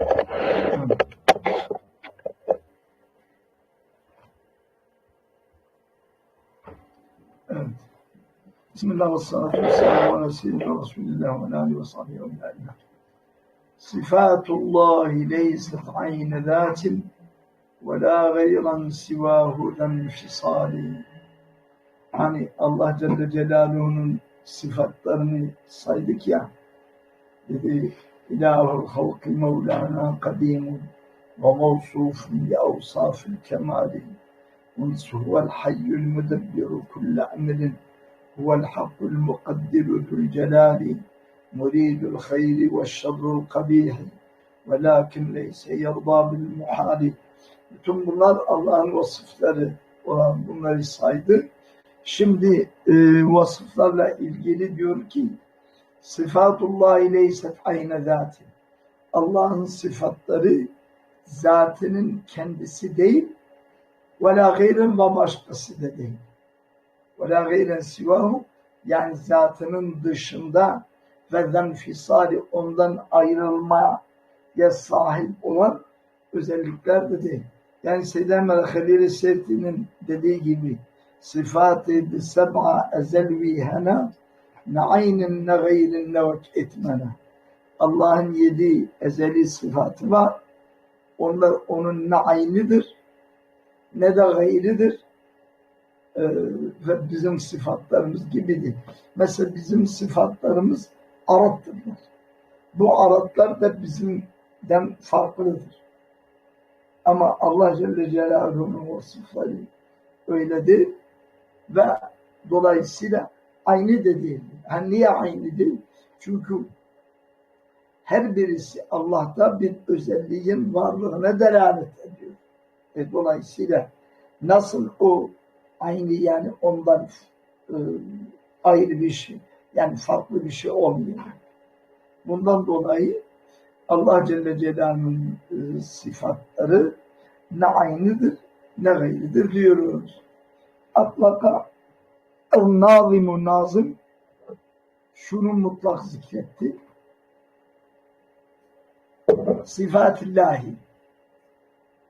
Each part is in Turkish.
Evet. Bismillah ve salatu ve selamu. Sıfatullahi leysat ayne zatin ve la gayran sivahu enfisali. Hani Allah Celle Celaluhu'nun sıfatlarını saydık ya. Dedi İlahul halkı Mevlana kadimun ve mevsufun bi avsafil kemali. هو الحي المدبر كل أمر هو الحق المقدر ذو الجلال مريد الخير والشر القبيح ولكن ليس يرضى بالمحال bütün bunlar Allah'ın vasıfları olan bunları saydı. Şimdi e, vasıflarla ilgili diyor ki sıfatullah leyset ayne zati. Allah'ın sıfatları zatının kendisi değil ve la gayren ve başkası da değil. Ve la gayren sivahu yani zatının dışında ve zenfisali ondan ayrılmaya sahip olan özellikler de değil. Yani Seyyid Emre Halil-i Sevti'nin dediği gibi sıfatı seb'a ezelvihena ne aynin ne gayrin ne vek etmena. Allah'ın yedi ezeli sıfatı var. Onlar onun ne aynidir ne de gayridir ee, ve bizim sıfatlarımız gibidir. Mesela bizim sıfatlarımız Arap'tırlar. Bu Araplar da bizimden farklıdır. Ama Allah Celle Celaluhu'nun vasıfları öyledir ve dolayısıyla aynı da değildir. Yani niye aynı değil? Çünkü her birisi Allah'ta bir özelliğin varlığına delalet ediyor. E, dolayısıyla nasıl o aynı yani ondan e, ayrı bir şey yani farklı bir şey olmuyor. Bundan dolayı Allah Celle Celaluhu'nun e, sıfatları ne aynıdır ne gayridir diyoruz. Atlaka nazimu nazım şunu mutlak zikretti. Sıfatillahi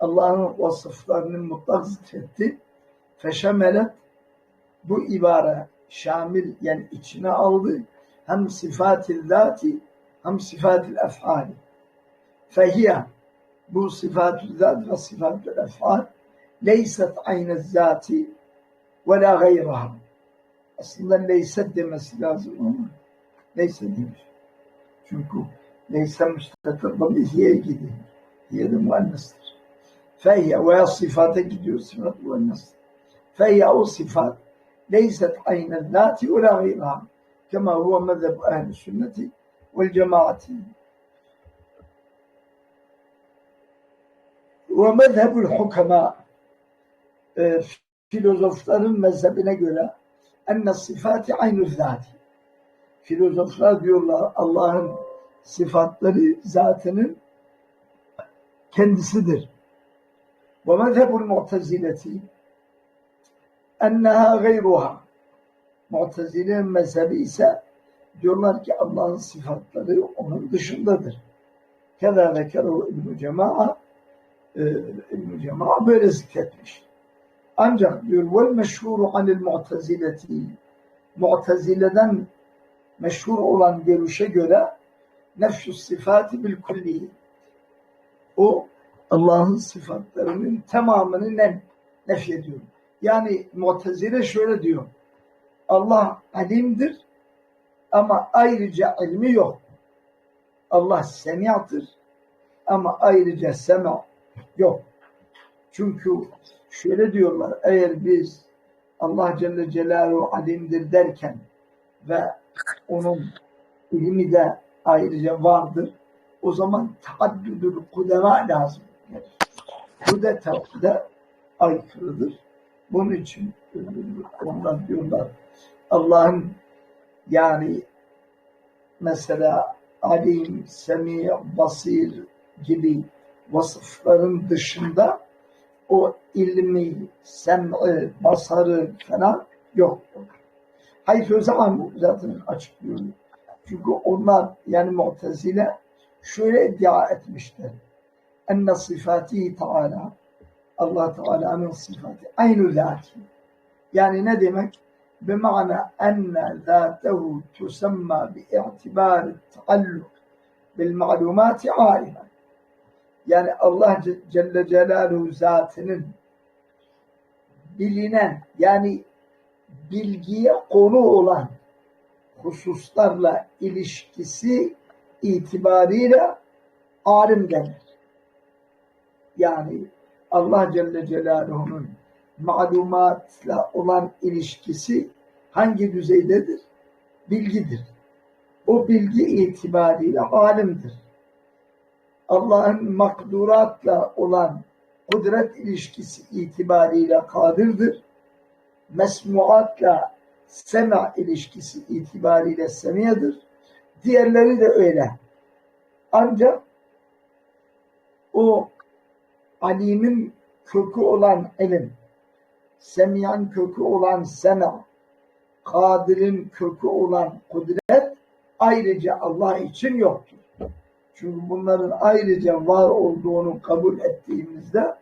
Allah'ın vasıflarını mutlak zikretti. Feşemelet bu ibare şamil yani içine aldı. Hem sıfatil zati hem sıfatil efali. Fehiye bu sıfatil zat ve sıfatil efal leyset aynı zati ve la gayraha. Aslında leyset demesi lazım ama leyset demiş. Çünkü leyse müstakırdan hiye gidiyor. Hiye de muannestir. Feyye veya sıfata gidiyor sıfat muannes. Feyye o sıfat leyset aynen zati ve la. Kema huve mezheb ehl sünneti vel cemaati. Ve mezhebul hukema filozofların mezhebine göre enne sıfati aynı zati. Filozoflar diyorlar Allah'ın sıfatları zatının kendisidir. Ve mezhebul mu'tezileti enneha gayruha. Mu'tezile'nin mezhebi ise diyorlar ki Allah'ın sıfatları onun dışındadır. Keda zekeru İbn-i Cema'a İbn-i Cema'a böyle zikretmiş. Ancak diyor vel meşhuru anil mu'tezileti Mu'tezileden meşhur olan görüşe göre nefsü sıfatı bil kulli o Allah'ın sıfatlarının tamamını ne, nef ediyor. Yani Mu'tezile şöyle diyor. Allah alimdir ama ayrıca ilmi yok. Allah semi'tır ama ayrıca sema yok. Çünkü şöyle diyorlar eğer biz Allah Celle Celaluhu alimdir derken ve onun ilmi de ayrıca vardır. O zaman taaddüdül kudema lazım. Kudeta da aykırıdır. Bunun için ondan diyorlar Allah'ın yani mesela alim, semi, basir gibi vasıfların dışında o ilmi, sem'i, basarı falan yoktur. Hayır zaman zaten açıklıyor. Çünkü onlar yani Mu'tezile şöyle iddia etmişler. Enne sıfatihi Teala Allah Teala'nın sıfatı aynı zati. Yani ne demek? بمعنى أن ذاته تسمى باعتبار التعلق بالمعلومات عالما yani Allah Celle Celaluhu zatının bilinen yani bilgiye konu olan hususlarla ilişkisi itibariyle alim denir. Yani Allah Celle Celaluhu'nun malumatla olan ilişkisi hangi düzeydedir? Bilgidir. O bilgi itibariyle alimdir. Allah'ın makduratla olan kudret ilişkisi itibariyle kadirdir. Mesmuatla sema ilişkisi itibariyle semiyedir. Diğerleri de öyle. Ancak o alimin kökü olan ilim, semiyan kökü olan sema, kadirin kökü olan kudret ayrıca Allah için yoktur. Çünkü bunların ayrıca var olduğunu kabul ettiğimizde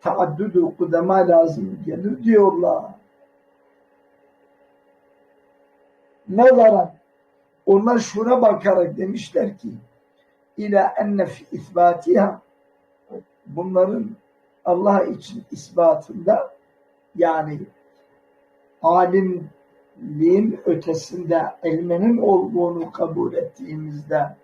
taaddüdü kudema lazım gelir diyorlar. Nazaran onlar şuna bakarak demişler ki ila enne fi isbatiha bunların Allah için ispatında yani alimliğin ötesinde ilmenin olduğunu kabul ettiğimizde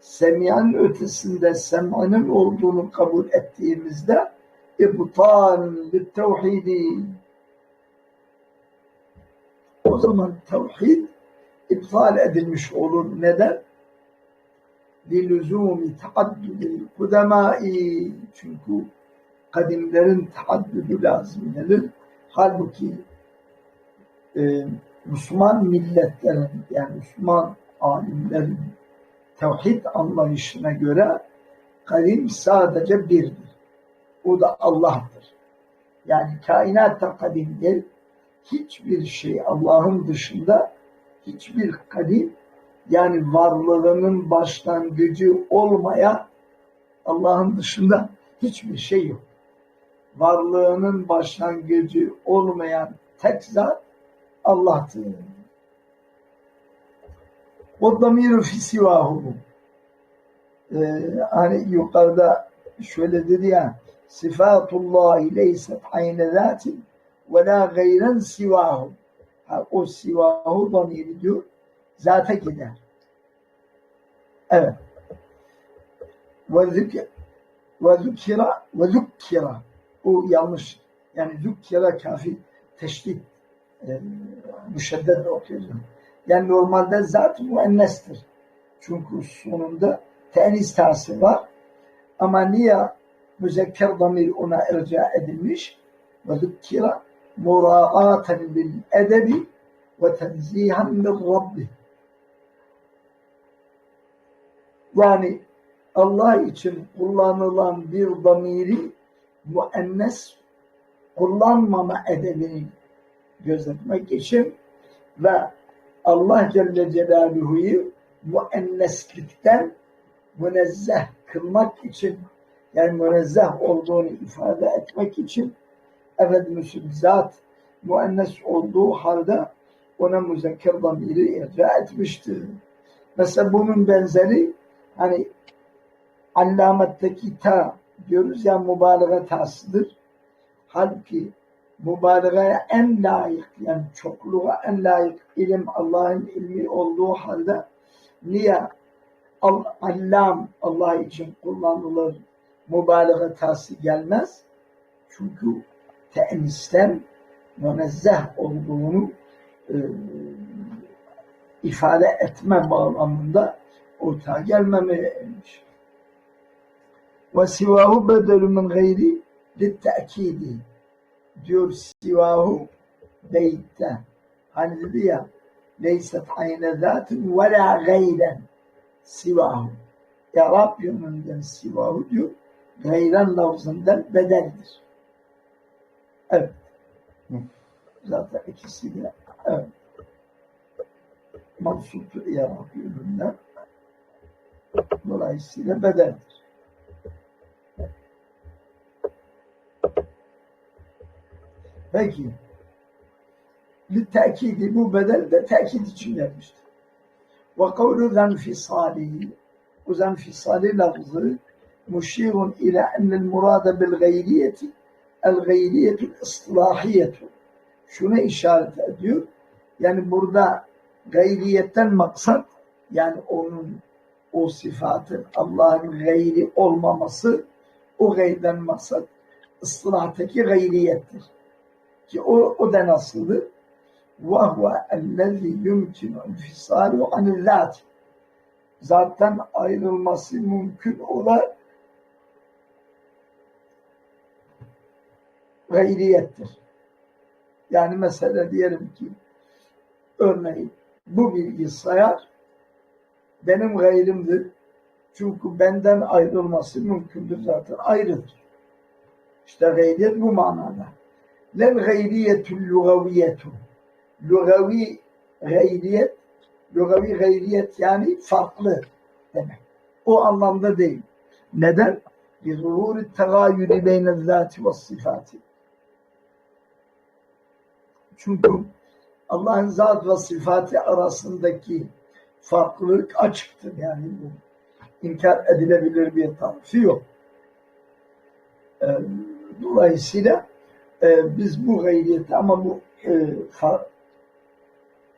semiyan ötesinde sem'inin olduğunu kabul ettiğimizde ibtal tevhidi o zaman tevhid iptal edilmiş olur. Neden? لِلُزُومِ تَعَدُّدِ الْقُدَمَاءِ Çünkü kadimlerin taaddüdü lazım gelir. Halbuki e, Müslüman milletlerin yani Müslüman alimlerin tevhid anlayışına göre kadim sadece birdir. O da Allah'tır. Yani kainatta kadim değil, hiçbir şey Allah'ın dışında hiçbir kadim yani varlığının başlangıcı olmaya Allah'ın dışında hiçbir şey yok. Varlığının başlangıcı olmayan tek zat Allah'tır. O damir fi sivahu. Ee, hani yukarıda şöyle dedi ya sıfatullahi leyset ayne zatin ve la gayren sivahu. Ha, o sivahu damiri diyor zata gider. Evet. Ve zikra ve zukkira o yanlış. Yani zukkira kafi teşdit e, müşeddetle okuyacağım. Yani normalde zat müennestir. Çünkü sonunda tenis tası var. Ama niye müzekker damir ona irca edilmiş? Ve zukkira muraaten bil edebi ve tenzihan min Rabbi. Yani Allah için kullanılan bir damiri müennes kullanmama edebini gözetmek için ve Allah Celle Celaluhu'yu müenneslikten münezzeh kılmak için yani münezzeh olduğunu ifade etmek için Efendimiz'in zat müennes olduğu halde ona müzekker damiri irca etmiştir. Mesela bunun benzeri hani allametteki ta diyoruz ya mübalağa tasıdır. Halbuki mübalağaya en layık yani çokluğa en layık ilim Allah'ın ilmi olduğu halde niye allam Allah için kullanılır mübalağa tası gelmez? Çünkü te'nisten münezzeh olduğunu e, ifade etme bağlamında ortaya gelmemiş. Ve sivahu bedelü min gayri litte'kidi diyor sivahu beytte. Hani dedi ya leyset ayne zatin ve la gayren sivahu. Ya Rab sivahu diyor. Gayren lafzından bedeldir. Evet. Zaten ikisi de evet. Mansup-ı İrab yönünden Dolayısıyla bedeldir. Peki. Bir tekidi bu bedel de tekit için gelmiştir. Ve kavlu zenfisali bu zenfisali lafzı muşirun ila ennel murada bil gayriyeti el gayriyetul ıslahiyetu şuna işaret ediyor. Yani burada gayriyetten maksat yani onun o sıfatın Allah'ın gayri olmaması o gayriden maksat ıslahtaki gayriyettir Ki o, o da nasıldır? وَهُوَ الَّذِي يُمْكِنُ انْفِصَالُ عَنِ الذَّاتِ Zaten ayrılması mümkün olan gayriyettir. Yani mesela diyelim ki örneğin bu bilgisayar benim gayrimdir. Çünkü benden ayrılması mümkündür zaten ayrıdır. İşte gayriyet bu manada. Lel gayriyetül lugaviyetu. Lugavi gayriyet, lugavi gayriyet yani farklı demek. O anlamda değil. Neden? Bir zuhuri tegayürü beynel zati ve sıfatı. Çünkü Allah'ın zat ve sıfatı arasındaki farklılık açıktır. Yani bu inkar edilebilir bir tarafı yok. Dolayısıyla e, biz bu gayriyeti ama bu e,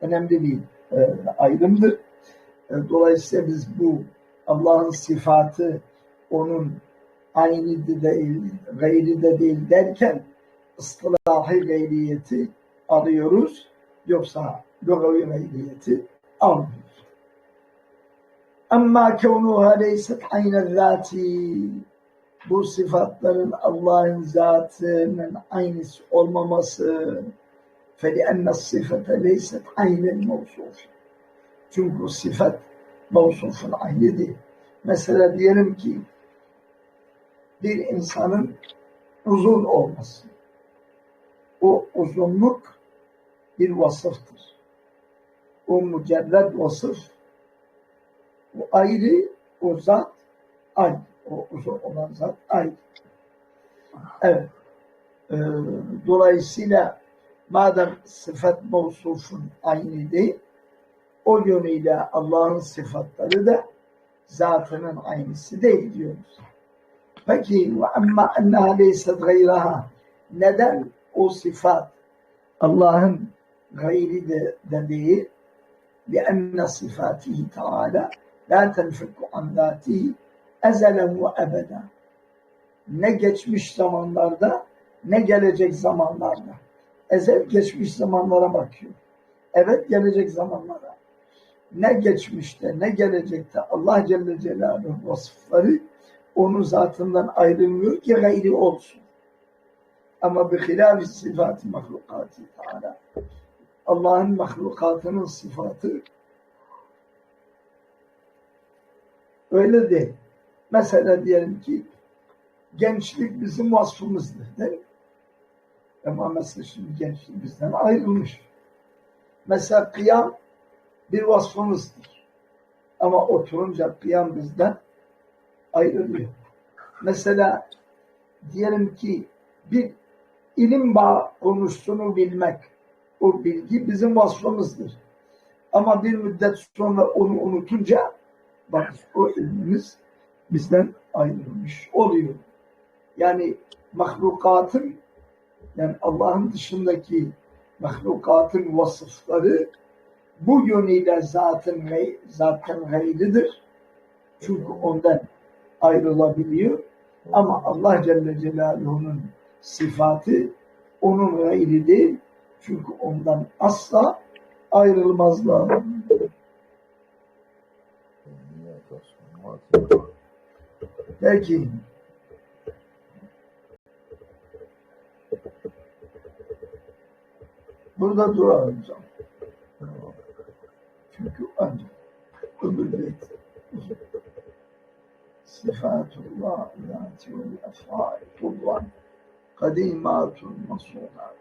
önemli bir e, ayrımdır. dolayısıyla biz bu Allah'ın sıfatı onun aynı de değil, gayri de değil derken ıslahı gayriyeti alıyoruz yoksa lugavi meydiyeti almıyoruz. Ama kevnuha leyset aynen zati bu sıfatların Allah'ın zatının aynısı olmaması فَلِأَنَّ الصِّفَةَ لَيْسَتْ عَيْنَ الْمَوْصُوفِ Çünkü sıfat mevsufun aynı değil. Mesela diyelim ki bir insanın uzun olması. O uzunluk bir vasıftır. O mücerred vasıf, o ayrı, o zat ayrı. O uzun olan zat ayrı. Evet. Ee, dolayısıyla madem sıfat mevsufun aynı değil, o yönüyle Allah'ın sıfatları da zatının aynısı değil diyoruz. Peki ve amma enneha leyset gayraha neden o sıfat Allah'ın gayri de, de değil لأن صفاته تعالى لا تنفك عن ذاته ezelen ve ebeden. Ne geçmiş zamanlarda ne gelecek zamanlarda. Ezel geçmiş zamanlara bakıyor. Evet gelecek zamanlara. Ne geçmişte ne gelecekte Allah Celle Celaluhu vasıfları onun zatından ayrılmıyor ki gayri olsun. Ama bir hilaf sıfatı mahlukatı Teala Allah'ın mahlukatının sıfatı öyle değil. Mesela diyelim ki gençlik bizim vasfımızdır değil mi? Ama mesela şimdi gençlik bizden ayrılmış. Mesela kıyam bir vasfımızdır. Ama oturunca kıyam bizden ayrılıyor. Mesela diyelim ki bir ilim bağ konusunu bilmek o bilgi bizim vasfımızdır. Ama bir müddet sonra onu unutunca bak o ilmimiz bizden ayrılmış oluyor. Yani mahlukatın yani Allah'ın dışındaki mahlukatın vasıfları bu yönüyle zatın zaten gayridir. Çünkü ondan ayrılabiliyor. Ama Allah Celle Celaluhu'nun sıfatı onun gayri değil, çünkü ondan asla ayrılmazlar. Peki. Burada duralım hocam. Çünkü ancak öbür beyt Sıfatullah, zati ve ef'al, kullan, kadimatun masunat.